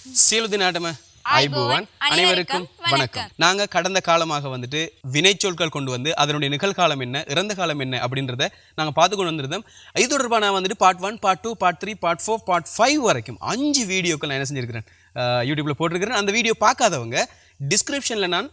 சீலுதி நாட்டம ஐபுவன் அனைவருக்கும் வணக்கம். நாங்க கடந்த காலமாக வந்துட்டு வினைச்சொற்கள் கொண்டு வந்து அதனுடைய நிகழ்காலம் என்ன இறந்த காலம் என்ன அப்படின்றத நாங்க பார்த்து கொண்டு வந்திருந்தோம். இது தொடர்பாக நான் வந்துட்டு part one part two part three part four part five வரைக்கும் அஞ்சு வீடியோக்கள் நான் என்ன செஞ்சிருக்கிறேன் யூடியூப்ல போட்டிருக்கிறேன். அந்த வீடியோ பார்க்காதவங்க டிஸ்கிரிப்ஷன்ல நான்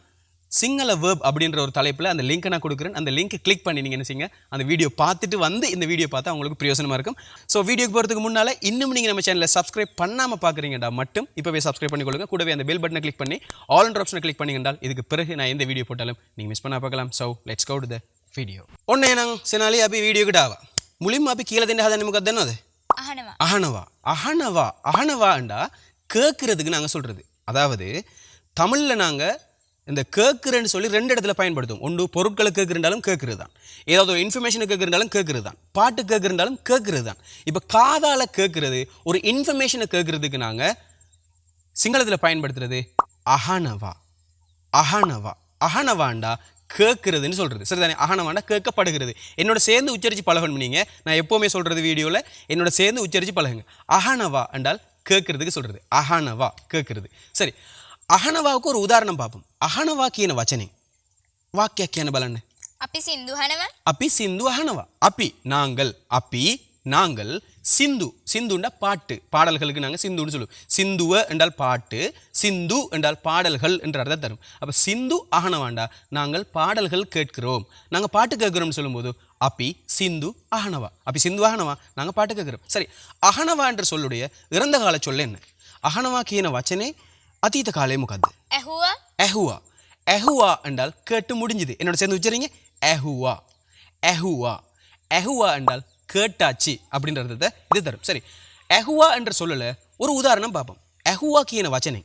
சிங்கள வேர்ப் அப்படின்ற ஒரு தலைப்பில் அந்த லிங்க்கை நான் கொடுக்குறேன். அந்த லிங்க் கிளிக் பண்ணி நீங்கள் என்ன செய்யுங்க? அந்த வீடியோ பார்த்துட்டு வந்து இந்த வீடியோ பார்த்தா உங்களுக்கு பிரயோசனமாக இருக்கும். ஸோ வீடியோக்கு போகிறதுக்கு முன்னால் இன்னும் நீங்கள் நம்ம சேனலை சப்ஸ்கிரைப் பண்ணாமல் பார்க்குறீங்கடா மட்டும் இப்போவே சப்ஸ்கிரைப் பண்ணிக்கொள்ளுங்க. கூடவே அந்த பெல் பட்டனை கிளிக் பண்ணி ஆல் அண்ட் ஆப்ஷனை கிளிக் பண்ணிங்கன்றால் இதுக்கு பிறகு நான் எந்த வீடியோ போட்டாலும் நீங்கள் மிஸ் பண்ண பார்க்கலாம். So let's go to the video ஒன்றே நாங்கள் சினாலி அப்படி வீடியோ கிட்டாவா முலிம் அப்படி கீழே அதை நமக்கு தானே அது? அகனவா அகனவா அகனவா அகனவாண்டா கேட்குறதுக்கு நாங்கள் சொல்கிறது அதாவது தமிழில் நாங்கள் இந்த கேட்குறேன்னு சொல்லி ரெண்டு இடத்துல பயன்படுத்துவோம். ஒன்று பொருட்களை கேட்குறாலும் கேட்குறது தான் ஏதாவது ஒரு இன்ஃபர்மேஷனை கேட்குறதாலும் கேட்குறது தான் பாட்டு கேட்குறதாலும் கேட்குறது தான் இப்போ காதால் கேட்குறது ஒரு இன்ஃபர்மேஷனை கேட்குறதுக்கு நாங்கள் சிங்களத்தில் பயன்படுத்துறது அகனவா அகனவா அகனவாண்டா கேட்குறதுன்னு சொல்கிறது சரிதானே? அகனவாண்டா கேட்கப்படுகிறது. என்னோட சேர்ந்து உச்சரித்து பழகணும் நீங்கள் நான் எப்போவுமே சொல்கிறது வீடியோவில் என்னோட சேர்ந்து உச்சரித்து பழகுங்க. அகனவா என்றால் கேட்குறதுக்கு சொல்கிறது அகனவா கேட்குறது. சரி. அகனவாவுக்கு ஒரு உதாரணம் பார்ப்போம். அகனவா கீன வச்சனை வாக்கிய கேன பலன்னு අපි සින්දු හනව அப்பி சிந்து அகனவா அப்பி நாங்கள் அப்பி நாங்கள் சிந்து சிந்துண்டா பாட்டு பாடல்களுக்கு நாங்கள் சிந்துன்னு சொல்லுவோம் சிந்துவ என்றால் பாட்டு சிந்து என்றால் பாடல்கள் என்ற அர்த்தம் தரும் அப்போ சிந்து அகனவாண்டா நாங்கள் பாடல்கள் கேட்கிறோம் நாங்கள் பாட்டு கேட்குறோம்னு சொல்லும்போது அப்பி சிந்து அகனவா அப்பி சிந்து அகனவா நாங்கள் பாட்டு கேட்குறோம் சரி அகனவா என்ற சொல்லுடைய இறந்த கால சொல்ல என்ன அகனவா கீன வச்சனே அதீத காலே முகாது ඇහුව எஹுவா எஹுவா என்றால் கேட்டு முடிஞ்சுது. என்னோட சேர்ந்து உச்சரிங்க. எஹுவா எஹுவா எஹுவா என்றால் கேட்டாச்சு அப்படின்றத இது தரும். சரி. எஹுவா என்ற சொல்லல ஒரு உதாரணம் பார்ப்போம். எஹுவா கியன வச்சனை?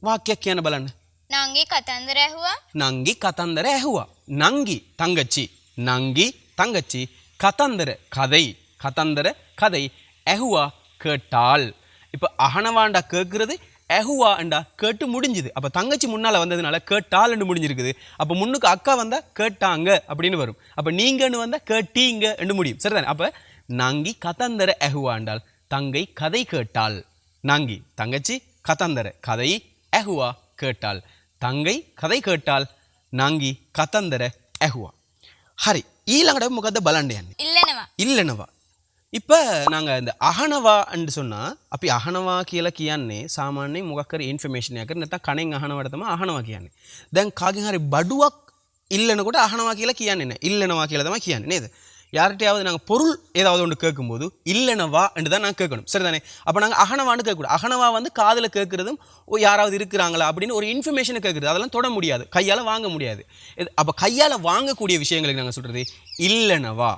வாக்கிய கியன பலன்? நங்கி கத்தந்தர எஹுவா நங்கி கத்தந்தர எஹுவா நங்கி தங்கச்சி. நங்கி தங்கச்சி. கதந்தர கதை. கதந்தர கதை. எஹுவா கேட்டால். இப்போ அகனவாண்டா கேட்குறது எஹுவா அண்டா கேட்டு முடிஞ்சுது. அப்போ தங்கச்சி முன்னால் வந்ததுனால கேட்டால்னு முடிஞ்சிருக்குது. அப்போ முன்னுக்கு அக்கா வந்தால் கேட்டாங்க அப்படின்னு வரும். அப்போ நீங்கன்னு வந்தால் கேட்டீங்க என்று முடியும். சரிதானே? அப்போ நாங்கி கதந்தர எஹுவா எஹுவாண்டால் தங்கை கதை கேட்டாள். நாங்கி தங்கச்சி கதந்தர கதை எஹுவா கேட்டால் தங்கை கதை கேட்டால் நாங்கி கதந்தர எஹுவா. ஹரி ఈలంగడ ముఖద్ద బలండి అన్ని ఇల్లెనవా இப்போ நாங்கள் இந்த අහනවා சொன்னால் අපි අහනවා කියලා කියන්නේ සාමාන්‍යයෙන් මොකක් හරි ඉන්ෆර්මේෂන් එකක් නැත්නම් කණෙන් අහනවට තමයි අහනවා කියන්නේ. දැන් කාගෙන් හරි බඩුවක් ඉල්ලනකොට අහනවා කියලා කියන්නේ නැහැ. ඉල්ලනවා කියලා තමයි කියන්නේ නේද? யார்கிட்டயாவது நாங்கள் பொருள் ஏதாவது ஒன்று கேட்கும்போது இல்லைனவா என்று தான் நாங்கள் கேட்கணும் சரிதானே அப்போ நாங்கள் அகனவான்னு கேட்கக்கூடாது அகனவா வந்து காதில் கேட்குறதும் ஓ யாராவது இருக்கிறாங்களா அப்படின்னு ஒரு இன்ஃபர்மேஷனை கேட்குறது அதெல்லாம் தொட முடியாது கையால் வாங்க முடியாது இது அப்போ கையால் வாங்கக்கூடிய விஷயங்களுக்கு நாங்கள் சொல்கிறது இல்லைனவா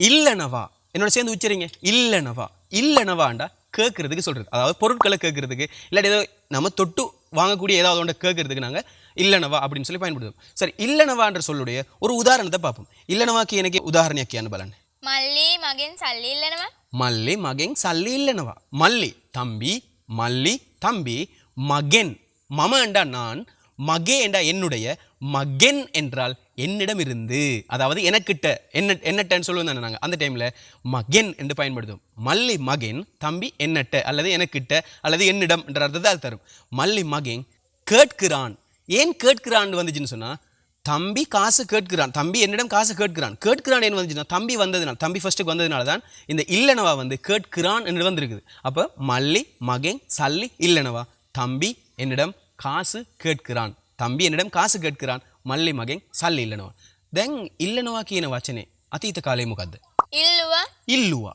இல்லைனவா என்னோட சேர்ந்து உச்சரிங்க. இல்லைனவா? இல்லைனவாண்டா கேட்கறதுக்கு சொல்கிறது அதாவது பொருட்களை கேட்கறதுக்கு இல்லாட்டி ஏதோ நம்ம தொட்டு வாங்கக்கூடிய ஏதாவது ஒன்றை கேட்கறதுக்கு நாங்கள் இல்லைனவா அப்படின்னு சொல்லி பயன்படுத்துவோம். சரி இல்லைனவான்ற சொல்லுடைய ஒரு உதாரணத்தை பார்ப்போம். இல்லைனவாக்கு எனக்கு உதாரணையாக்கியான பலன்? மல்லி மகன் சல்லி இல்லைனவா? மல்லி மகன் சல்லி இல்லைனவா? மல்லி தம்பி மல்லி தம்பி மகன். மமண்டா நான் மகேண்டா என்னுடைய மகன் என்றால் என்னிடம் இருந்து அதாவது எனக்கிட்ட என்ன என்னட்டன்னு சொல்லுவோம் நாங்கள் அந்த டைமில் மகன் என்று பயன்படுத்துவோம். மல்லி மகன் தம்பி என்னட்ட அல்லது எனக்கிட்ட அல்லது என்னிடம் என்ற அர்த்தத்தை அது தரும். மல்லி மகன் கேட்கிறான். ஏன் கேட்கிறான் வந்துச்சுன்னு சொன்னால் தம்பி காசு கேட்கிறான். தம்பி என்னிடம் காசு கேட்கிறான். கேட்கிறான் என்ன வந்துச்சுன்னா தம்பி வந்ததுனால தம்பி ஃபஸ்ட்டுக்கு வந்ததுனால தான் இந்த இல்லனவா வந்து கேட்கிறான் என்று வந்திருக்குது. அப்போ மல்லி மகன் சல்லி இல்லனவா? தம்பி என்னிடம் காசு கேட்கிறான். தம்பி என்னிடம் காசு கேட்கிறான் மல்லி மகன் சல்லி இல்லனவா தென் இல்லனவா கீன வச்சனே அதீத காலே முகத்து ඉල්ලුවා இல்லுவா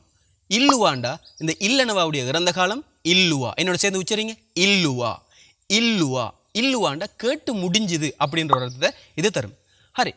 இல்லுவாண்டா இந்த இல்லனவாவுடைய இறந்த காலம் இல்லுவா என்னோட சேர்ந்து உச்சரிங்க இல்லுவா இல்லுவா இல்லுவாண்டா கேட்டு முடிஞ்சுது அப்படின்ற ஒரு அர்த்தத்தை இது தரும் ஹரி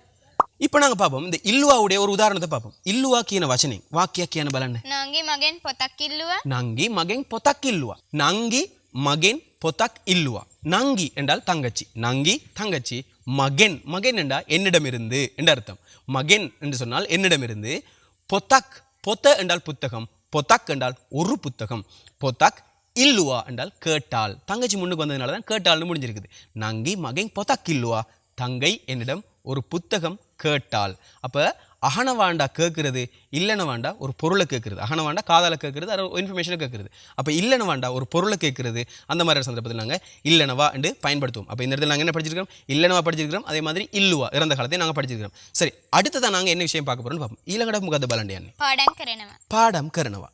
இப்போ நாங்கள் பார்ப்போம் இந்த இல்லுவாவுடைய ஒரு உதாரணத்தை பார்ப்போம் இல்லுவா கீன வச்சனை வாக்கிய கீன பலன்னு නංගේ මගෙන් පොතක් ඉල්ලුවා நங்கி மகன் பொத்தக் இல்லுவா நங்கி மகன் பொத்தாக் இல்லுவா. நங்கி என்றால் தங்கச்சி. நங்கி தங்கச்சி மகன். மகன் என்றா என்னிடமிருந்து என்று அர்த்தம். மகன் என்று சொன்னால் என்னிடமிருந்து பொத்தாக் பொத்த என்றால் புத்தகம். பொத்தாக் என்றால் ஒரு புத்தகம். பொத்தாக் இல்லுவா என்றால் கேட்டால். தங்கச்சி முன்னுக்கு வந்ததுனால தான் கேட்டால்னு முடிஞ்சிருக்குது. நங்கி மகன் பொத்தாக் இல்லுவா. தங்கை என்னிடம் ஒரு புத்தகம் கேட்டால். அப்போ அகனவாண்டா கேட்குறது இல்லைன்னு வேண்டா ஒரு பொருளை கேட்குறது அகனவாண்டா காதால் கேட்குறது அது இன்ஃபர்மேஷனை கேட்குறது அப்போ இல்லைன்னு வேண்டா ஒரு பொருளை கேட்குறது அந்த மாதிரியான சந்தர்ப்பத்தில் நாங்கள் இல்லைனவா என்று பயன்படுத்துவோம். அப்போ இந்த இடத்துல நாங்கள் என்ன படிச்சிருக்கிறோம்? இல்லைனவா படிச்சிருக்கிறோம். அதே மாதிரி இல்லுவா இறந்த காலத்தை நாங்கள் படிச்சிருக்கிறோம். சரி அடுத்ததான் நாங்கள் என்ன விஷயம் பார்க்க போகிறோம்னு பார்ப்போம். இலங்கட முகத்த பலண்டியான். பாடம் கரணவா. பாடம் கரணவா.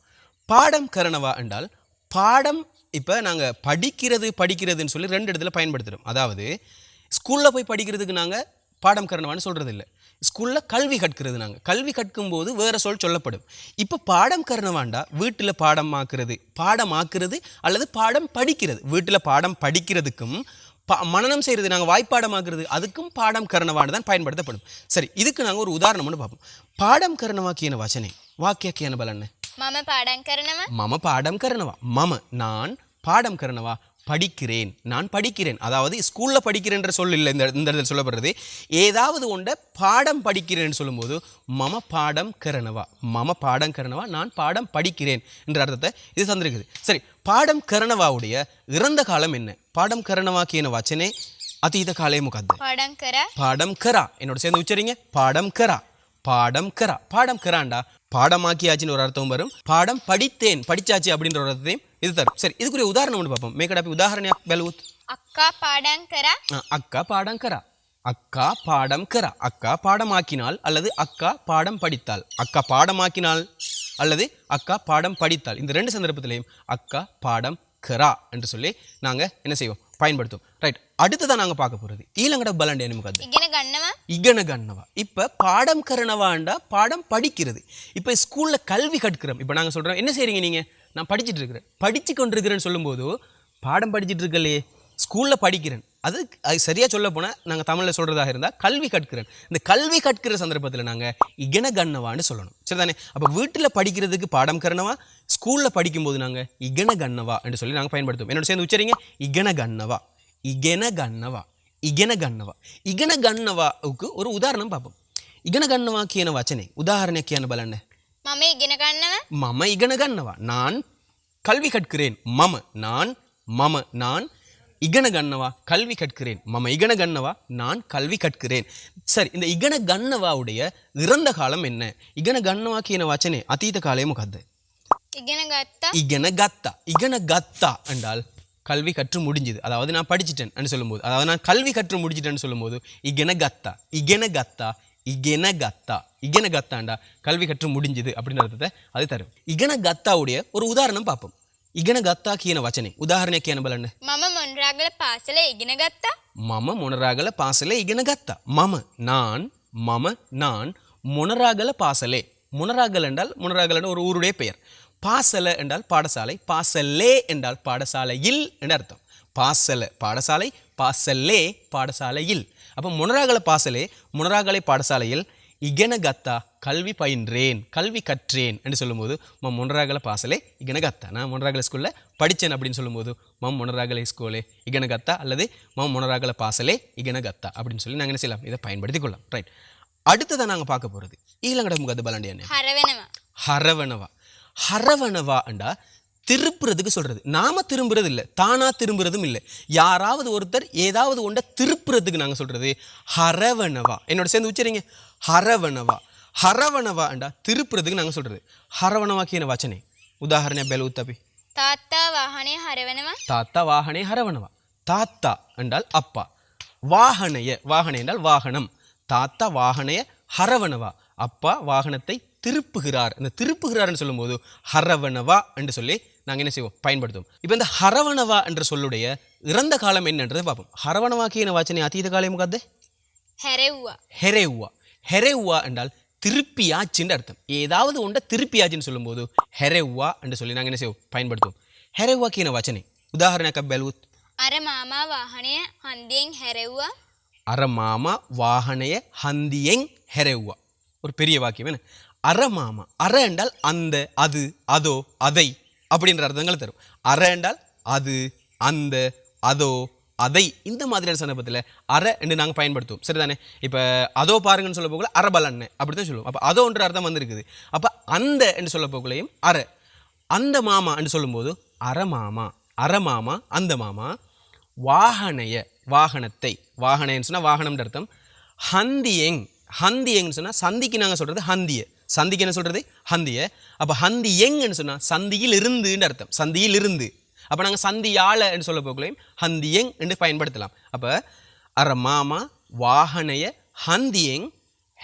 பாடம் கரணவா என்றால் பாடம் இப்போ நாங்கள் படிக்கிறது படிக்கிறதுன்னு சொல்லி ரெண்டு இடத்துல பயன்படுத்துகிறோம் அதாவது ஸ்கூலில் போய் படிக்கிறதுக்கு நாங்கள் பாடம் கரணவான்னு சொல்கிறது இல்லை ஸ்கூலில் கல்வி கற்கிறது நாங்கள் கல்வி கற்கும்போது வேறு சொல் சொல்லப்படும். இப்போ பாடம் கருணவாண்டா வீட்டில் பாடம் ஆக்குறது பாடம் ஆக்குறது அல்லது பாடம் படிக்கிறது. வீட்டில் பாடம் படிக்கிறதுக்கும் பா மனநம் செய்கிறது நாங்கள் வாய்ப்பாடமாக்குறது அதுக்கும் பாடம் கரணவாண்டு தான் பயன்படுத்தப்படும். சரி இதுக்கு நாங்கள் ஒரு உதாரணம் ஒன்று பார்ப்போம். பாடம் கரணவாக்கியன வச்சனே வாக்கியாக்கியன பலன்னு மம பாடம் கரணவா? மம பாடம் கருணவா. மம நான் பாடம் கருணவா. படிக்கிறேன் நான் படிக்கிறேன். அதாவது ஸ்கூலில் படிக்கிறேன்ற சொல் இல்லை இந்த இந்த இடத்துல சொல்லப்படுறது. ஏதாவது ஒன்றை பாடம் படிக்கிறேன்னு சொல்லும்போது மம பாடம் கரணவா மம பாடம் கரணவா நான் பாடம் படிக்கிறேன் என்ற அர்த்தத்தை இது தந்திருக்குது. சரி பாடம் கரணவாவுடைய இறந்த காலம் என்ன? பாடம் கரணவாக்கு என்ன வச்சனே? அதீத காலே முகாது பாடம் கரா. என்னோட சேர்ந்து உச்சரிங்க. பாடம் கரா. பாடம் கரா. பாடம் கராண்டா? பாடமாக்கியாச்சுன்னு ஒரு அர்த்தம் வரும். பாடம் படித்தேன் படிச்சாச்சு அப்படின்ற ஒரு அர்த்தத்தையும் இது தரும். சரி இதுக்குரிய உதாரணம் ஒன்று பார்ப்போம். மேக்கடாப்பி உதாரணம் பெலவுத் அக்கா பாடம் கரா. அக்கா பாடம் கரா. அக்கா பாடம் கரா. அக்கா பாடமாக்கினால் அல்லது அக்கா பாடம் படித்தாள் அக்கா பாடமாக்கினால் அல்லது அக்கா பாடம் படித்தாள் இந்த ரெண்டு சந்தர்ப்பத்திலையும் அக்கா பாடம் கரா என்று சொல்லி நாங்கள் என்ன செய்வோம்? பயன்படுத்தும். ரைட் அடுத்ததான் நாங்கள் பார்க்க போகிறது ஈழங்கட பலன் நிமிக்கது இகன கண்ணவா? இப்போ பாடம் கரணவாண்டா பாடம் படிக்கிறது. இப்போ ஸ்கூலில் கல்வி கற்கிறோம். இப்போ நாங்கள் சொல்கிறோம் என்ன செய்றீங்க நீங்க? நான் படிச்சுட்டு இருக்கிறேன். படித்து கொண்டிருக்கிறேன்னு சொல்லும்போது பாடம் படிச்சுட்டு இருக்கலையே. ஸ்கூலில் படிக்கிறேன். அது அது சரியாக சொல்ல போனால் நாங்கள் தமிழில் சொல்கிறதாக இருந்தால் கல்வி கற்கிறேன். இந்த கல்வி கற்கிற சந்தர்ப்பத்தில் நாங்கள் இகன கண்ணவான்னு சொல்லணும். சரிதானே? அப்போ வீட்டில் படிக்கிறதுக்கு பாடம் கரணவா ஸ்கூலில் படிக்கும்போது நாங்கள் இகன கண்ணவா என்று சொல்லி நாங்கள் பயன்படுத்துவோம். என்னோட சேர்ந்து உச்சரிங்க. இகன கண்ணவா. இகன கண்ணவா. இகன கண்ணவா. இகன கண்ணவாவுக்கு ஒரு உதாரணம் பார்ப்போம். இகன கண்ணவா கண்ணவாக்கியான வச்சனை உதாரணக்கியான பலன்னு மம இகன கண்ணவா? மம இகன கண்ணவா. நான் கல்வி கற்கிறேன். மம. நான் மம. நான் இகன கண்ணவா கல்வி கற்கிறேன். மம இகன கண்ணவா நான் கல்வி கற்கிறேன். சரி இந்த இகன கண்ணவாவுடைய இறந்த காலம் என்ன? இகன கண்ணவா கீன வாச்சனே? அத்தீத காலே முகத்து. இகன கத்தா இகன கத்தா என்றால் கல்வி கற்று முடிஞ்சது. அதாவது நான் படிச்சுட்டேன் சொல்லும்போது அதாவது நான் கல்வி கற்று முடிச்சிட்டேன்னு சொல்லும்போது இகன கத்தா இகன கத்தா இகன கத்தா இகன கத்தாண்டா கல்வி கற்று முடிஞ்சது அப்படின்னு அர்த்தத்தை அது தரும். இகன கத்தாவுடைய ஒரு உதாரணம் பார்ப்போம். இகன கத்தா කියන වචනේ උදාහරණයක් කියන්න බලන්න මම මොන්රාගල පාසල ඉගෙන ගත්තා. மம මොනරාගල පාසලේ ඉගෙන ගත්තා மம நான் மம நான் மொனராகல பாசலே மொனராகல் என்றால் மொனராகல் ஒரு ஊருடைய பெயர் பாசல என்றால் பாடசாலை பாசலே என்றால் பாடசாலையில் என்ற அர்த்தம் பாசல பாடசாலை பாசலே பாடசாலையில் அப்போ மொனராகல பாசலே மொனராகலை பாடசாலையில் இகன கத்தா கல்வி பயின்றேன் கல்வி கற்றேன் என்று சொல்லும்போது மம் ஒன்றராகல பாசலே இகனகத்தா. நான் ஒன்றராகல ஸ்கூலில் படித்தேன் அப்படின்னு சொல்லும்போது மம் ஒன்றராகலை ஸ்கூலே இகனகத்தா? அல்லது மம் ஒன்றராகல பாசலே இகனகத்தா? அப்படின்னு சொல்லி நாங்கள் என்ன செய்யலாம்? இதை பயன்படுத்தி கொள்ளலாம். ரைட் அடுத்ததை நாங்கள் பார்க்க போகிறது ஈழங்கட முகத்து பலண்டி ஹரவணவா ஹரவணவா அண்டா திருப்புறதுக்கு சொல்கிறது நாம் திரும்புறது இல்லை தானாக திரும்புறதும் இல்லை. யாராவது ஒருத்தர் ஏதாவது ஒன்றை திருப்புறதுக்கு நாங்கள் சொல்கிறது ஹரவணவா என்னோட சேர்ந்து உச்சரிங்க. ஹரவணவா ಹರವಣವಾಂಡ ತಿರುಪುರದಕ್ಕೆ ನಂಗೆ ಸೊಲ್றது ಹರವಣವಾಕಿನ ವಚನೆ ಉದಾಹರಣೆ ಬೆಲ ಉತ್ತಪಿ ತಾತ ವಾಹನೆ ಹರವಣವ ತಾತ ವಾಹನೆ ಹರವಣವ ತಾತ ಅಂಡಾಲ್ ಅಪ್ಪ வாகனைய வாகனை என்றால் வாகனம். தாத்தா வாகனைய ஹரவணவா. அப்பா வாகனத்தை திருப்புகிறார். இந்த திருப்புகிறார்னு சொல்லும்போது ஹரவணவா என்று சொல்லி நாங்கள் என்ன செய்வோம்? பயன்படுத்துவோம். இப்போ இந்த ஹரவணவா என்ற சொல்லுடைய இறந்த காலம் என்னன்றதை பார்ப்போம். ஹரவணவாக்கு என்ன வாச்சனை அதீத காலம் கதே ஹெரேவா ஹெரேவா ஹெரேவா என்றால் திருப்பியாச்சுன்னு அர்த்தம் ஏதாவது ஒன்றை திருப்பியாச்சுன்னு சொல்லும்போது ஹெரேவுவா என்று சொல்லி நாங்கள் என்ன செய்வோம் பயன்படுத்துவோம் ஹெரேவுவா කියන වචනේ උදාහරණයක් අපි බැලුවොත් අර මාමා වාහනය හන්දියෙන් හැරෙව්වා. அர மாமா வாகனைய ஹந்தியெங் ஹெரெவ்வா ஒரு பெரிய வாக்கியம் என்ன அர மாமா அற என்றால் அந்த அது அதோ அதை அப்படின்ற அர்த்தங்கள் தரும் அற என்றால் அது அந்த அதோ அதை இந்த மாதிரியான சந்தர்ப்பத்தில் அற என்று நாங்கள் பயன்படுத்துவோம். சரிதானே? இப்போ அதோ பாருங்கன்னு சொல்ல போகல அரபலன்னு அப்படி தான் சொல்லுவோம். அப்போ அதோன்ற அர்த்தம் வந்திருக்குது. அப்போ அந்த என்று சொல்ல போகலையும் அற. அந்த மாமா என்று சொல்லும்போது அறமாமா அறமாமா அந்த மாமா வாகனைய வாகனத்தை வாகனைன்னு சொன்னால் வாகனம்ன்ற அர்த்தம். ஹந்தியெங் ஹந்தியங்னு சொன்னால் சந்திக்கு நாங்கள் சொல்கிறது ஹந்திய. சந்திக்கு என்ன சொல்கிறது ஹந்திய. அப்போ ஹந்தி எங்ன்னு சொன்னால் சந்தியில் இருந்துன்னு அர்த்தம். சந்தியில் இருந்து அப்ப நாங்க சந்தியால என்று சொல்ல போகலையும் ஹந்தியங் என்று பயன்படுத்தலாம். அப்ப அற மாமா வாகனைய ஹந்தியங்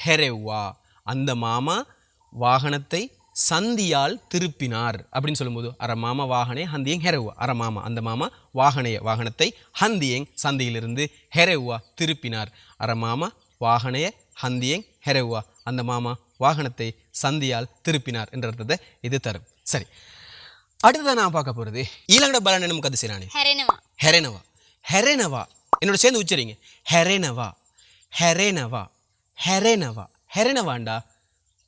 ஹெரெவா அந்த மாமா வாகனத்தை சந்தியால் திருப்பினார் அப்படின்னு சொல்லும்போது அற மாமா வாகனே ஹந்தியங் ஹெரெவா அர மாமா அந்த மாமா வாகனைய வாகனத்தை ஹந்தியங் சந்தியிலிருந்து ஹெரெவா திருப்பினார். அர மாமா வாகனைய ஹந்தியங் ஹெரெவா அந்த மாமா வாகனத்தை சந்தியால் திருப்பினார் என்ற அர்த்தத்தை இது தரும். சரி. அடுத்ததான் நான் பார்க்க போகிறது ஈழங்கட பலனனும் கதிசிராணி ஹெரேனவா. ஹெரேனவா. ஹெரேனவா. என்னோட சேர்ந்து உச்சரிங்க. ஹெரேனவா. ஹெரேனவா. ஹெரேனவா. ஹெரேனவாண்டா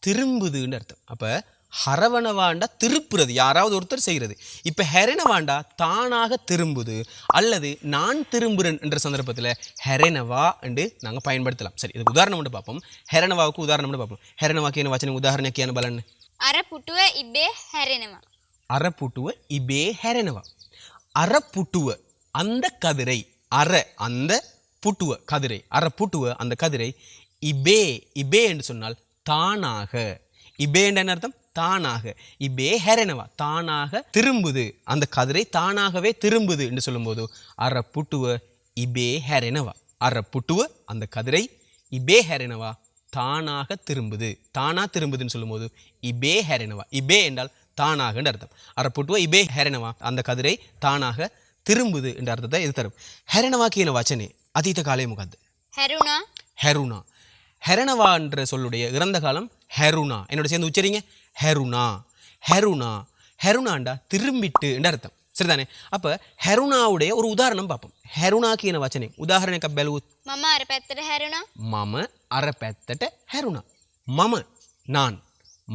திரும்புதுன்னு அர்த்தம். அப்போ ஹரவணவாண்டா திருப்புறது. யாராவது ஒருத்தர் செய்கிறது இப்போ ஹெரனவாண்டா தானாக திரும்புது அல்லது நான் திரும்புறேன் என்ற சந்தர்ப்பத்தில் ஹெரேனவா என்று நாங்கள் பயன்படுத்தலாம். சரி இதுக்கு உதாரணம் மட்டும் பார்ப்போம். ஹெரனவாவுக்கு உதாரணம் மட்டும் பார்ப்போம். ஹெரனவாக்கு என்ன வாச்சனை? உதாரணக்கு என்ன பலன் அரை புட்டுவ இப்பே ஹெரனவா. අර පුටුව ඉබේ හැරෙනවා. அறப்புட்டுவ இபே ஹெரெனவா அறப்புட்டுவ அந்த கதிரை அற அந்த புட்டுவ கதிரை அறப்புட்டுவ அந்த கதிரை இபே இபே என்று சொன்னால் தானாக இபே என்ற என்ன அர்த்தம் தானாக இபே ஹெரெனவா தானாக திரும்புது அந்த கதிரை தானாகவே திரும்புது என்று சொல்லும்போது அறப்புட்டுவ இபே ஹெரெனவா அறப்புட்டுவ அந்த கதிரை இபே ஹெரெனவா தானாக திரும்புது தானா திரும்புதுன்னு சொல்லும்போது இபே ஹெரெனவா இபே என்றால் தானாகன்ற அர்த்தம். அரப்புட்டுவா இபே ஹெரணவா அந்த கதிரை தானாக திரும்புது என்ற அர்த்தத்தை இது தரும். ஹெரணவா கீழே வச்சனே அதீத காலை முகாது ஹெருணா. ஹெருணா. ஹெரணவா என்ற சொல்லுடைய இறந்த காலம் ஹெருணா. என்னோட சேர்ந்து உச்சரிங்க. ஹெருணா. ஹெருணா. ஹெருணாண்டா திரும்பிட்டு என்ற அர்த்தம். சரிதானே? அப்ப ஹெருணாவுடைய ஒரு உதாரணம் பார்ப்போம். ஹெருணாக்கு என்ன வச்சனே. உதாரணக்கு பெலவு மம அரை பேத்தட்ட ஹெருணா. மம அரை பேத்தட்ட ஹெருணா. மம நான்.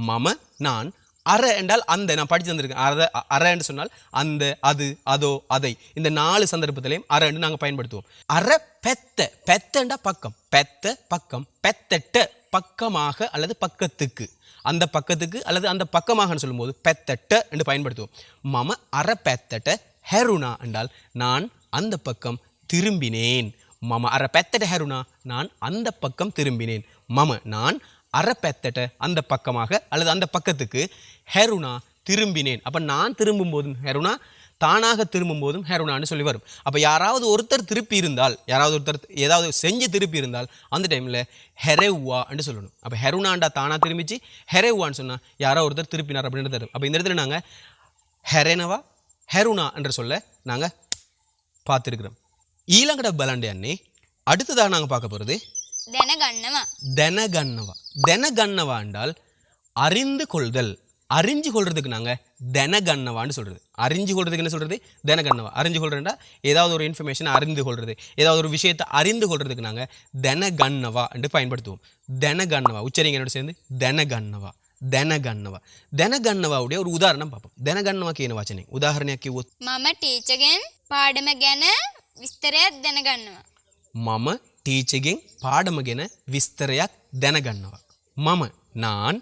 மம நான். அற என்றால் அந்த. நான் படித்து வந்திருக்கேன் அற அற என்று சொன்னால் அந்த அது அதோ அதை. இந்த நாலு சந்தர்ப்பத்திலையும் அற என்று நாங்கள் பயன்படுத்துவோம். அற பெத்த பெத்தண்டா பக்கம். பெத்த பக்கம். பெத்தட்ட பக்கமாக அல்லது பக்கத்துக்கு. அந்த பக்கத்துக்கு அல்லது அந்த பக்கமாகன்னு சொல்லும்போது பெத்தட்ட என்று பயன்படுத்துவோம். மம அற பெத்தட்ட ஹெருனா என்றால் நான் அந்த பக்கம் திரும்பினேன். மம அற பெத்தட்ட ஹெருனா நான் அந்த பக்கம் திரும்பினேன். மம நான் அறப்பெத்தட்ட அந்த பக்கமாக அல்லது அந்த பக்கத்துக்கு ஹெருணா திரும்பினேன். அப்போ நான் திரும்பும் போதும் ஹெருணா தானாக திரும்பும் போதும் ஹெரோனான்னு சொல்லி வரும். அப்போ யாராவது ஒருத்தர் திருப்பி இருந்தால் யாராவது ஒருத்தர் ஏதாவது செஞ்சு திருப்பி இருந்தால் அந்த டைமில் ஹெரெவான்னு சொல்லணும். அப்போ ஹெருணாண்டா தானாக திரும்பிச்சு ஹெரெவான்னு சொன்னால் யாரோ ஒருத்தர் திருப்பினார் அப்படின்னு தரும் அப்போ இந்த இடத்துல நாங்கள் ஹெரேனவா ஹெருணா என்று சொல்ல நாங்கள் பார்த்துருக்குறோம். ஈழங்கட பலாண்டே அண்ணே அடுத்ததாக நாங்கள் பார்க்க போகிறது දැනගන්නවා. தெனகன்னவா தெனகன்னவா என்றால் அறிந்து கொள்தல் அறிஞ்சு கொள்றதுக்கு நாங்கள் தெனகன்னவான்னு சொல்கிறது அறிஞ்சு கொள்றதுக்கு என்ன சொல்கிறது தெனகன்னவா அறிஞ்சு கொள்றதுண்டா ஏதாவது ஒரு இன்ஃபர்மேஷனை அறிந்து கொள்றது ஏதாவது ஒரு விஷயத்தை அறிந்து கொள்றதுக்கு நாங்கள் தெனகன்னவா என்று பயன்படுத்துவோம் தெனகன்னவா உச்சரிங்க என்னோட சேர்ந்து தெனகன்னவா தெனகன்னவா தெனகன்னவாவுடைய ஒரு உதாரணம் பார்ப்போம் தெனகன்னவாக்கு என்ன வாச்சனை உதாரணக்கு මම ටීචගෙන් පාඩම ගැන විස්තරයක් දැනගන්නවා. මම ටීචගෙන් පාඩම ගැන විස්තරයක් දැනගන්නවා. මම நான்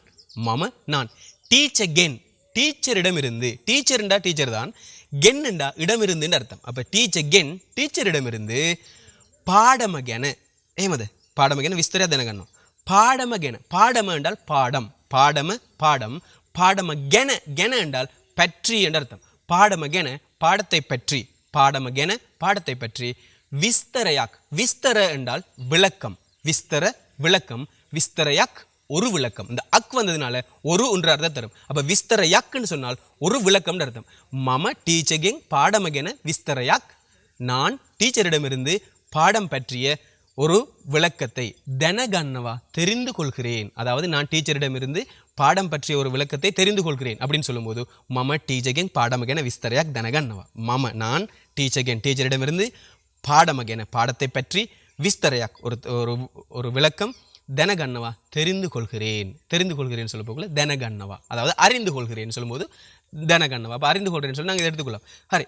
மம நான் டீச்சகென் டீச்சரிடமிருந்து டீச்சர்ண்டா டீச்சர் தான் கென்னுண்டா இடமிருந்துன்னு அர்த்தம் அப்போ டீச்சகென் டீச்சரிடமிருந்து பாடம கென ஏமது பாடம கென விஸ்தரையா தினகண்ணும் பாடம கென பாடம என்றால் பாடம் பாடம பாடம் பாடம கென கென என்றால் பற்றி என்ற அர்த்தம் பாடம கென பாடத்தை பற்றி பாடம கென பாடத்தை பற்றி விஸ்தரையாக். விஸ்தர என்றால் விளக்கம். விஸ்தர விளக்கம். விஸ்தரையாக் ஒரு விளக்கம். இந்த அக் வந்ததுனால ஒரு ஒன்று அர்த்தம் தரும். அப்போ விஸ்தரையாக்குன்னு சொன்னால் ஒரு விளக்கம்னு அர்த்தம். மம டீச்சகிங் பாடமகென விஸ்தரையாக். நான் டீச்சரிடமிருந்து பாடம் பற்றிய ஒரு விளக்கத்தை தெனகன்னவா தெரிந்து கொள்கிறேன். அதாவது நான் டீச்சரிடமிருந்து பாடம் பற்றிய ஒரு விளக்கத்தை தெரிந்து கொள்கிறேன் அப்படின்னு சொல்லும்போது மம டீச்சகென் பாடமகென விஸ்தரையாக் தனகன்னவா மம நான் டீச்சகென் டீச்சரிடமிருந்து பாடமகேன பாடத்தை பற்றி விஸ்தரையாக ஒரு ஒரு ஒரு விளக்கம் தெனகன்னவா தெரிந்து கொள்கிறேன். தெரிந்து கொள்கிறேன் சொல்ல போகல தெனகன்னவா அதாவது அறிந்து கொள்கிறேன் சொல்லும்போது தெனகன்னவா அப்போ அறிந்து கொள்கிறேன்னு சொல்லி நாங்கள் இதை எடுத்துக்கொள்ளலாம். ஹரி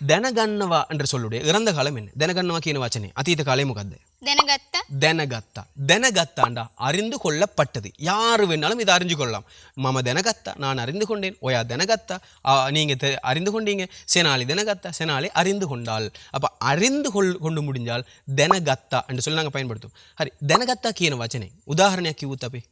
தெனகன்னவா என்று சொல்லுடைய இறந்த காலம் என்ன? தெனகன்னவா கீன வாச்சனே? அத்தீத காலே முகத்து. தெனகத்தா தெனகத்தாண்டா அறிந்து கொள்ளப்பட்டது. யாரு வேணாலும் இதை அறிஞ்சு கொள்ளலாம். மம தெனகத்தா நான் அறிந்து கொண்டேன். ஓயா தெனகத்தா நீங்க அறிந்து கொண்டீங்க. சேனாலி தெனகத்தா சேனாலி அறிந்து கொண்டாள். அப்ப அறிந்து கொள் கொண்டு முடிஞ்சால் தெனகத்தா என்று சொல்லி நாங்கள் பயன்படுத்துவோம். ஹரி தெனகத்தா කියන வச்சனை. உதாரணையா කිව්වොත් අපි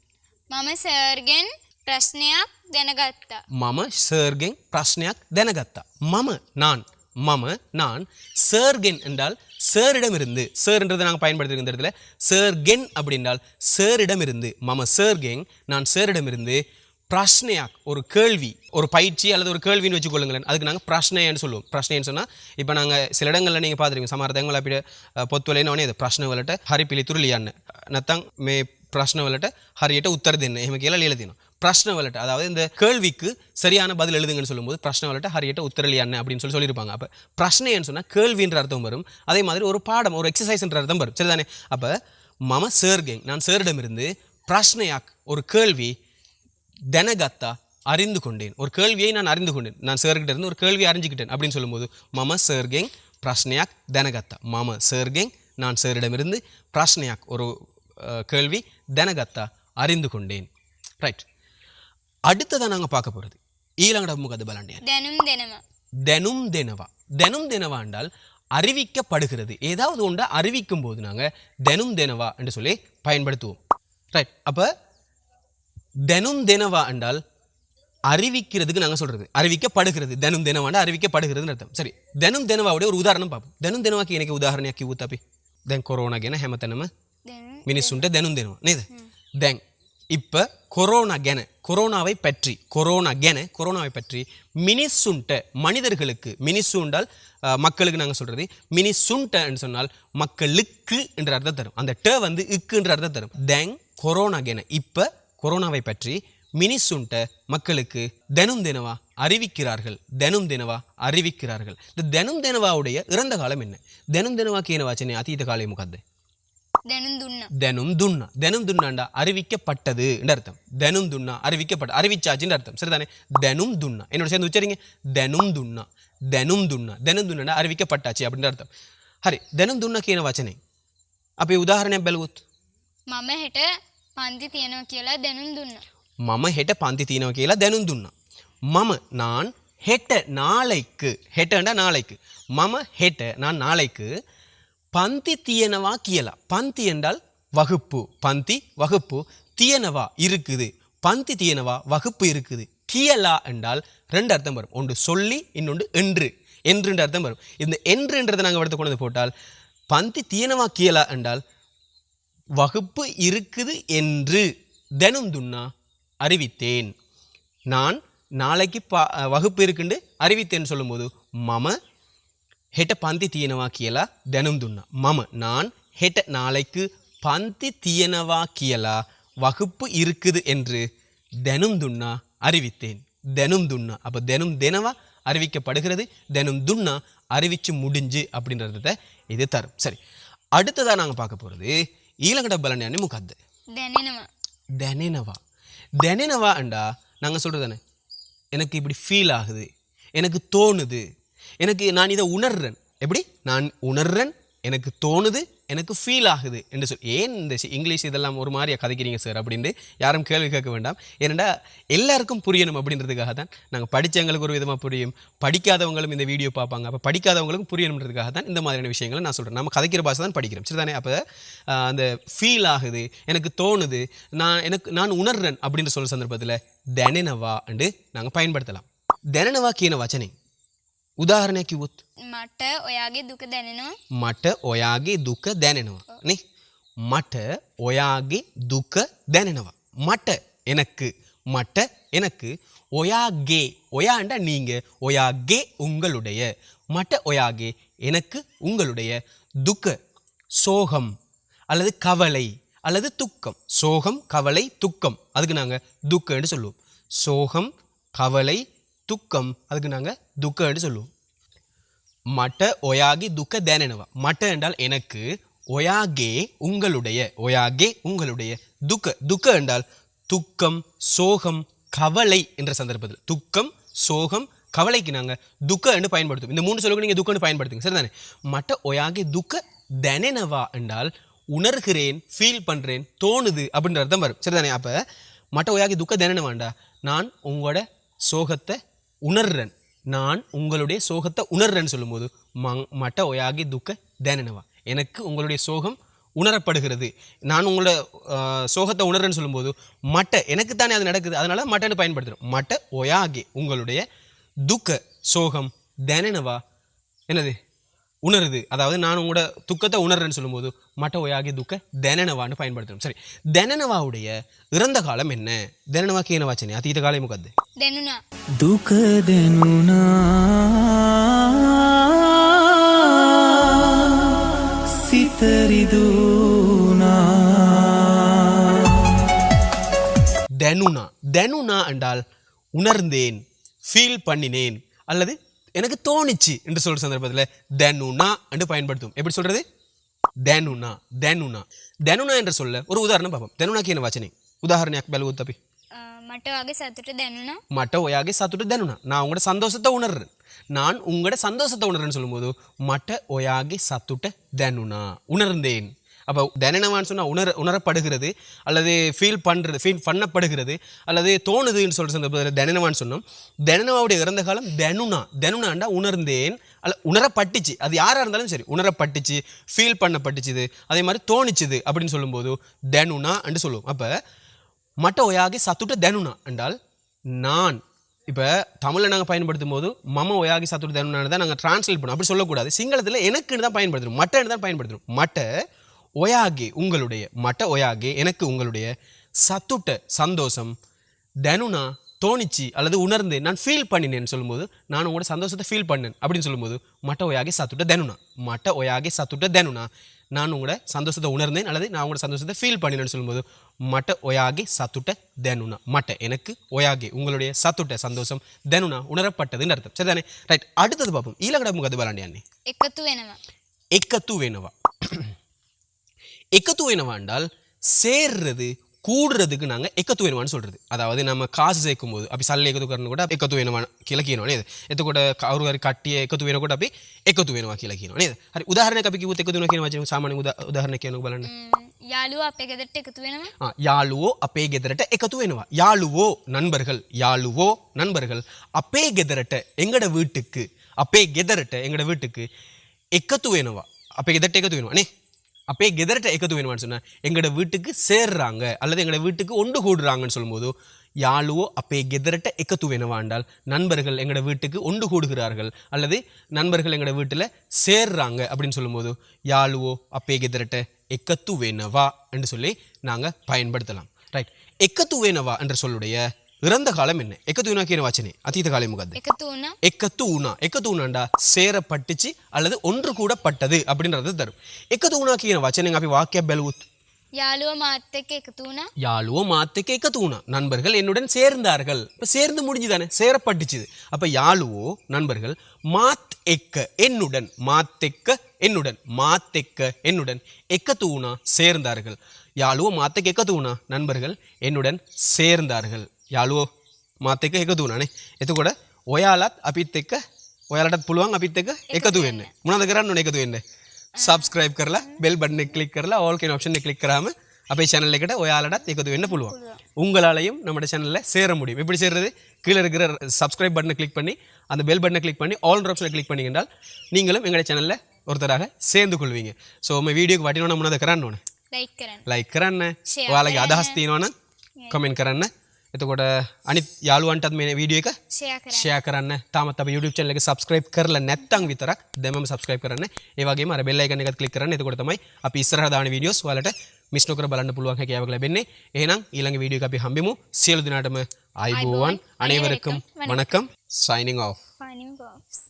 මම සර්ගෙන් ප්‍රශ්නයක් දැනගත්තා මම සර්ගෙන් ප්‍රශ්නයක් දැනගත්තා මම நான் மம நான் சர்கென் என்றால் சேரிடம் இருந்து சேர்ன்றதை நாங்கள் பயன்படுத்திருக்க இந்த இடத்துல சேர்கென் அப்படின்றால் சேரிடம் இருந்து மம சேர்கெங் நான் சேரிடம் இருந்து பிரஷ்னையாக் ஒரு கேள்வி ஒரு பயிற்சி அல்லது ஒரு கேள்வின்னு வச்சுக்கொள்ளுங்களேன். அதுக்கு நாங்கள் பிரஷ்னைன்னு சொல்லுவோம். பிரஷ்னைன்னு சொன்னால் இப்போ நாங்கள் சில இடங்களில் நீங்கள் பார்த்துருக்கீங்க சமார்த்தங்கள் அப்படி பொத்துவலைன்னு அது பிரஷ்னவலட்ட ஹரிப்பிலி துருளியான்னு. நத்தாங் மே பிரஷ்ன பிரஷ்னவலட்ட ஹரியட்ட உத்தரதின்னு எமக்கு எல்லாம் எழுதினோம் பிரஷ்ன விளட்ட அதாவது இந்த கேள்விக்கு சரியான பதில் எழுதுங்கன்னு சொல்லும்போது பிரஷ்ன விளட்ட ஹரியட்ட உத்தரலி அண்ணன் அப்படின்னு சொல்லி சொல்லியிருப்பாங்க. அப்போ பிரஷ்னைன்னு சொன்னால் கேள்வின்ற அர்த்தம் வரும். அதே மாதிரி ஒரு பாடம் ஒரு எக்ஸசைஸ்ன்ற அர்த்தம் வரும். சரிதானே? அப்போ மம சேர்கேங் நான் சேரிடமிருந்து பிரஷ்னையாக் ஒரு கேள்வி தனகத்தா அறிந்து கொண்டேன். ஒரு கேள்வியை நான் அறிந்து கொண்டேன். நான் சேர்கிட்ட இருந்து ஒரு கேள்வியை அறிஞ்சுக்கிட்டேன். அப்படின்னு சொல்லும்போது மம சேர்கேங் பிரஷ்னையாக் தனகத்தா. மம சேர்கேங் நான் சேரிடமிருந்து பிரஷ்னையாக் ஒரு கேள்வி தனகத்தா அறிந்து கொண்டேன். ரைட் அடுத்ததாக நாங்க பார்க்க போறது. ஈழங்கட முகது பலண்டியா தினம் தினமா. தினம் தினவா. தினம் தினவா என்றால் அறிவிக்கப்படுகிறது. ஏதாவது ஒன்றை அறிவிக்கும் போது நாங்க தினம் தினவா என்று சொல்லி பயன்படுத்துவோம். ரைட் அப்ப தினம் தினவா என்றால் அறிவிக்கிறதுக்கு நாங்க சொல்றது. அறிவிக்கப்படுகிறது. தினம் தினவாண்டா அறிவிக்கப்படுகிறதுன்னு அர்த்தம். சரி. தினம் தினவாவுடைய ஒரு உதாரணம் பார்ப்போம். தினம் தினவாக்கு எனக்கு உதாரணம் கி ஊத்தாப்பி. தென் கொரோனாக்கு என்ன ஹேமத்தனம மினிசுண்ட தினம் தினவா. நேது தென் இப்போ கொரோனா கென கொரோனாவை பற்றி கொரோனா கென கொரோனாவை பற்றி மினி சுண்ட மனிதர்களுக்கு மினி சுண்டால் மக்களுக்கு நாங்கள் சொல்கிறது மினி சுண்டன்னு சொன்னால் மக்களுக்கு என்ற அர்த்தம் தரும். அந்த ட வந்து இக்குன்ற அர்த்தம் தரும். தேங் கொரோனா கென இப்போ கொரோனாவை பற்றி மினி சுண்ட மக்களுக்கு தினம் தினவா அறிவிக்கிறார்கள் தினம் தினவா அறிவிக்கிறார்கள். இந்த தினம் தினவாவுடைய இறந்த காலம் என்ன? தினம் தினவாக்கு என்ன வாச்சனே அதீத காலை முகாந்தே தினம் துண்ணா தினம் துண்ணாண்டா அறிவிக்கப்பட்டது அர்த்தம் தினம் துண்ணா அறிவிக்கப்பட்ட அறிவிச்சாச்சுன்னு அர்த்தம் சரிதானே தினம் துண்ணா என்னோட சேர்ந்து உச்சரிங்க தினம் துண்ணா தினம் துண்ணா தினம் துண்ணாண்டா அறிவிக்கப்பட்டாச்சு அப்படின்ற அர்த்தம் හරි දැනුම් දුන්න කියන වචනේ. අපි උදාහරණයක් බැලුවොත්. මම හෙට පන්ති තියෙනවා කියලා දැනුම් දුන්නා. මම හෙට පන්ති තියෙනවා කියලා දැනුම් දුන්නා. මම நான் හෙට நாளைக்கு හෙටண்டா நாளைக்கு. මම හෙට நான் நாளைக்கு பந்தி தீயனவா கியலா. பந்தி என்றால் வகுப்பு. பந்தி வகுப்பு. தீயனவா இருக்குது. பந்தி தீயனவா வகுப்பு இருக்குது. கியலா என்றால் ரெண்டு அர்த்தம் வரும். ஒன்று சொல்லி இன்னொன்று என்று. என்றுன்ற அர்த்தம் வரும். இந்த என்றுன்றதை நாங்கள் எடுத்து கொண்டு போட்டால் பந்தி தீயனவா கியலா என்றால் வகுப்பு இருக்குது என்று. தினம் துண்ணா அறிவித்தேன். நான் நாளைக்கு பா வகுப்பு இருக்குண்டு அறிவித்தேன்னு சொல்லும்போது மம හෙට පන්ති තියෙනවා කියලා දැනුම් දුන්නා. මම நான் හෙට நாளைக்கு பந்தி තියනවා කියලා வகுப்பு இருக்குது என்று දැනුම් දුන්නා அறிவித்தேன் දැනුම් දුන්නා அப்போ දැනුම් දෙනවා அறிவிக்கப்படுகிறது දැනුම් දුන්නා அறிவிச்சு முடிஞ்சு அப்படின்றத இது தரும் சரி அடுத்ததாக நாங்கள் பார்க்க போகிறது ඊළඟට බලන්න යන්නේ මොකද්ද දැනෙනවා දැනෙනවා දැනෙනවා அண்டா நாங்கள் சொல்கிறது தானே எனக்கு இப்படி ஃபீல் ஆகுது எனக்கு தோணுது எனக்கு நான் இதை உணர்றேன். எப்படி? நான் உணர்றேன் எனக்கு தோணுது எனக்கு ஃபீல் ஆகுது என்று சொல். ஏன் இந்த இங்கிலீஷ் இதெல்லாம் ஒரு மாதிரியாக கதைக்கிறீங்க சார் அப்படின்ட்டு யாரும் கேள்வி கேட்க வேண்டாம். ஏனெண்டா எல்லாருக்கும் புரியணும் அப்படின்றதுக்காக தான் நாங்கள் படித்தவங்களுக்கு ஒரு விதமாக புரியும் படிக்காதவங்களும் இந்த வீடியோ பார்ப்பாங்க. அப்போ படிக்காதவங்களுக்கும் புரியணுன்றதுக்காக தான் இந்த மாதிரியான விஷயங்களை நான் சொல்கிறேன் நம்ம கதைக்கிற பாஷை தான் படிக்கிறோம் சரி தானே அப்போ அந்த ஃபீல் ஆகுது எனக்கு தோணுது நான் எனக்கு நான் உணர்றேன் அப்படின்ற சொல்கிற சந்தர்ப்பத்தில் தனனவா என்று நாங்கள் பயன்படுத்தலாம். தனனவா கீன வச்சனை? උදාහරණයක් කිව්වොත් මට ඔයාගේ දුක දැනෙනවා මට ඔයාගේ දුක දැනෙනවා නේ මට ඔයාගේ දුක දැනෙනවා මට எனக்கு மட்ட எனக்கு ஒயாகே ஒயாண்டா நீங்க ஒயாகே உங்களுடைய மட்ட ஒயாகே எனக்கு உங்களுடைய துக்க சோகம் அல்லது கவலை அல்லது துக்கம் சோகம் கவலை துக்கம் அதுக்கு நாங்க துக்கன்னு சொல்லுவோம் சோகம் கவலை துக்கம் அதுக்கு நாங்கள் துக்கம்னு சொல்லுவோம். மட்ட ஒயாகி துக்க தேனனவா? மட்ட என்றால் எனக்கு ஒயாகே உங்களுடைய ஒயாகே உங்களுடைய துக்க. துக்க என்றால் துக்கம் சோகம் கவலை என்ற சந்தர்ப்பத்தில். துக்கம் சோகம் கவலைக்கு நாங்கள் துக்க என்று பயன்படுத்துவோம். இந்த மூணு சொல்லுக்கு நீங்கள் துக்கன்னு பயன்படுத்துங்க. சரிதானே? மட்ட ஒயாகே துக்க தனனவா என்றால் உணர்கிறேன் ஃபீல் பண்ணுறேன் தோணுது அப்படின்ற அர்த்தம் வரும். சரிதானே? அப்போ மட்ட ஒயாகி துக்க தனனவாண்டா? நான் உங்களோட சோகத்தை உணர்றேன். நான் உங்களுடைய சோகத்தை உணர்றேன்னு சொல்லும்போது மங் மட்ட ஒயாகி துக்க தேனனவா? எனக்கு உங்களுடைய சோகம் உணரப்படுகிறது. நான் உங்களோட சோகத்தை உணர்றேன்னு சொல்லும்போது மட்ட எனக்கு தானே அது நடக்குது. அதனால் மட்டன்னு பயன்படுத்துகிறோம் மட்ட ஒயாகி உங்களுடைய துக்க சோகம் தேனனவா? என்னது? உணருது. அதாவது நான் உங்களோட துக்கத்தை உணர்றேன்னு சொல்லும்போது மட்ட ஒயாகி துக்க தெனனவான்னு பயன்படுத்துகிறோம் சரி தெனனவாவுடைய இறந்த காலம் என்ன தெனனவா கீன வாச்சனே அதீத காலை முகத்து දැනුණා දුක දෙනුනා සිතරිදුනා தெனுனா தெனுனா என்றால் உணர்ந்தேன் ஃபீல் பண்ணினேன் அல்லது எனக்கு தோணிச்சு என்று சொல்ற சந்தர்ப்பத்தில் தெனுனா என்று பயன்படுத்தும் எப்படி சொல்றது தெனுனா தெனுனா தெனுனா என்ற சொல்ல ஒரு உதாரணம் பார்ப்போம் தெனுனாக்கு என்ன வாச்சனை உதாரணம் பெலவு தப்பி අ, මට වගේ සතුට දැනුණා மட்ட ஒயாகி சத்துட்டு தெனுனா நான் உங்களோட சந்தோஷத்தை உணர்றேன் நான் உங்களோட சந்தோஷத்தை உணர்றேன்னு சொல்லும்போது மட்ட ஒயாகி சத்துட்ட தெனுனா உணர்ந்தேன் அப்போ தெனனவான்னு சொன்னால் உணர உணரப்படுகிறது அல்லது ஃபீல் பண்ணுறது ஃபீல் பண்ணப்படுகிறது அல்லது தோணுதுன்னு சொல்கிற சந்தர்ப்பத்தில் தெனனவான்னு சொன்னோம் தெனனவாவுடைய இறந்த காலம் தெனுனா தெனுனாண்டா உணர்ந்தேன் அல்ல உணரப்பட்டுச்சு. அது யாராக இருந்தாலும் சரி உணரப்பட்டுச்சு ஃபீல் பண்ணப்பட்டுச்சுது. அதே மாதிரி தோணிச்சுது அப்படின்னு சொல்லும்போது தெனுனா என்று சொல்லுவோம். அப்போ மட்ட ஒயாகி சத்துட்ட தெனுனா என்றால் நான் இப்போ தமிழில் நாங்கள் பயன்படுத்தும் போது மம ஒயாகி சத்துட்ட தெனுனா தான் நாங்கள் டிரான்ஸ்லேட் பண்ணோம் அப்படி சொல்லக்கூடாது. சிங்களத்தில் எனக்குன்னு தான் பயன்படுத்தணும் மட்டன்னு தான் பயன்படுத்தணும் மட்ட ஒயாகி உங்களுடைய மட்ட ஒயாகி எனக்கு உங்களுடைய சத்துட்ட சந்தோஷம் தெனுனா தோணிச்சு அல்லது உணர்ந்து நான் ஃபீல் பண்ணினேன் சொல்லும்போது நான் உங்களோட சந்தோஷத்தை ஃபீல் பண்ணேன் அப்படின்னு சொல்லும்போது மட்ட ஒயாகி சத்துட்ட தெனுனா மட்ட ஒயாகி சத்துட்ட தெனுனா நான் உங்களோட சந்தோஷத்தை உணர்ந்தேன் அல்லது நான் உங்களோட சந்தோஷத்தை ஃபீல் பண்ணினேன்னு சொல்லும்போது மட்ட ஒயாகி சத்துட்ட தெனுனா மட்ட எனக்கு ஒயாகி உங்களுடைய சத்துட்ட சந்தோஷம் தெனுனா உணரப்பட்டதுன்னு அர்த்தம். சரிதானே? ரைட் அடுத்தது பார்ப்போம். ஈழகட முகது பலாண்டி எக்கத்து வேணவா எக்கத்து வேணவா எக்கத்து வேணவா என்றால் சேர்றது கூடுறதுக்கு நாங்கள் எக்கத்து வேணுமான்னு சொல்கிறது அதாவது நம்ம காசு சேர்க்கும் போது அப்படி சல்ல எக்கத்து கரணும் கூட எக்கத்து வேணுமான ಕಿಲಕೀನೋಣೇದು ಎತ್ತುಕೂಡ ಅವರು ಗಾರಿ ಕಟ್ಟಿಯ ಎಕ್ಕತುವೇನೋ ಕೂಡ ಅಪಿ ಎಕ್ಕತುವೇನುವ ಕಿಲಕೀನೋಣೇದು உதாரணக்கு ಉದಾಹರಣೆಗೆ ಅಪಿ ಕಿವತ್ತು ಎಕ್ಕತುವೇನೋ ಕಿನ ಸಾಮಾನ್ಯ ಉದಾ ಉದಾಹರಣೆಗೆ ಏನು ಬಲಣ್ಣ யாழுவோ அப்பே கெதரட்ட எக்கத்து வேணுமா? ஆ யாழுவோ அப்பே கெதரட்ட எக்கத்து வேணுமா? யாழுவோ நண்பர்கள் யாழுவோ நண்பர்கள் அப்பே கெதரட்ட எங்கட வீட்டுக்கு அப்பே கெதரட்ட எங்கட வீட்டுக்கு எக்கத்து வேணுமா? அப்பே கெதரட்ட எக்கத்து வேணுமா? அண்ணே அப்பயே கெதர்ட்ட எக்கத்து வேணுமான்னு சொன்னேன் எங்களோட வீட்டுக்கு சேர்றாங்க அல்லது எங்களை வீட்டுக்கு ஒன்று கூடுறாங்கன்னு சொல்லும்போது யாழுவோ அப்பே கெதிரட்ட எக்கத்து வேணுவாண்டால் நண்பர்கள் எங்களோட வீட்டுக்கு ஒன்று கூடுகிறார்கள் அல்லது நண்பர்கள் எங்களோட வீட்டில் சேர்றாங்க அப்படின்னு சொல்லும்போது யாழுவோ அப்பே கெதரட்ட எக்கத்து வேணவா என்று சொல்லி நாங்கள் பயன்படுத்தலாம். ரைட் எக்கத்து வேணவா என்ற சொல்லுடைய ඉරන්ද காலம் என்ன எக்கத்து වෙනවා කියන වචනේ. காலம் කාලේ எக்கத்து එකතු எக்கத்து එකතු වුණා. එකතු වුණාண்டா சேரப்பட்டுச்சு அல்லது ஒன்று கூட பட்டது அப்படின்றது தரும். எக்கத்து වුණා කියන அப்படி අපි වාක්‍යයක් බැලුවොත්? யாழுவோ மாத்தக்கு எக்கத்தூனா யாழுவோ மாத்தக்கு எக்கத்தூனா நண்பர்கள் என்னுடன் சேர்ந்தார்கள் இப்போ சேர்ந்து முடிஞ்சுதானே சேரப்பட்டுச்சுது அப்போ யாழுவோ நண்பர்கள் மாத் எக்க என்னுடன் மாத்தெக்க என்னுடன் மாத்தெக்க என்னுடன் எக்கத்து எக்கத்தூனா சேர்ந்தார்கள் யாழுவோ மாத்தக்கு எக்கத்தூனா நண்பர்கள் என்னுடன் சேர்ந்தார்கள் யாழுவෝ මාත් එක්ක එකතු වුණානේ එතකොට ඔයාලත් අපිත් එක්ක ඔයාලටත් පුළුවන් අපිත් එක්ක එකතු වෙන්න මොනවද කරන්න ඕනේ එකතු වෙන්න සබස්ක්‍රයිබ් කරලා බෙල් බටන් එක ක්ලික් කරලා ඕල් කියන ஆப்ஷன் கிளிக் කරාම අපේ சேனல் එකට ඔයාලටත් එකතු වෙන්න පුළුවන් உங்களாலையும் நம்ம சேனலில் சேர முடியும் எப்படி சேர்றது கீழே இருக்கிற சப்ஸ்கிரைப் பட்டனை கிளிக் பண்ணி அந்த பெல் பட்டனை கிளிக் பண்ணி ஆல் ஆப்ஷனை கிளிக் பண்ணிங்கன்றால் நீங்களும் எங்களுடைய சேனலில் ஒருத்தராக சேர்ந்து கொள்வீங்க ஸோ உங்கள் வீடியோக்கு වටිනවනම් මොනවද කරන්න ඕන ලයික් කරන්න ලයික් කරන්න Share ඔයාලගේ කරන්න. අදහස් තියෙනවනම් කමෙන්ට් කරන්න එතකොට අනිත් යාළුවන්ටත් මේ වීඩියෝ එක ෂෙයා කරන්න. තාමත් අපේ YouTube channel එක subscribe කරලා නැත්නම් විතරක් දැන්ම subscribe කරන්න. ඒ වගේම අර bell icon එකත් click කරන්න. එතකොට තමයි අපි ඉස්සරහට දාන videos ඔයාලට මිස් නොකර බලන්න පුළුවන් හැකියාවක් ලැබෙන්නේ. එහෙනම් ඊළඟ වීඩියෝ එක අපි හම්බෙමු. සියලු දෙනාටම ආයුබෝවන්. අනේවරකම් වණකම් signing off. signing off.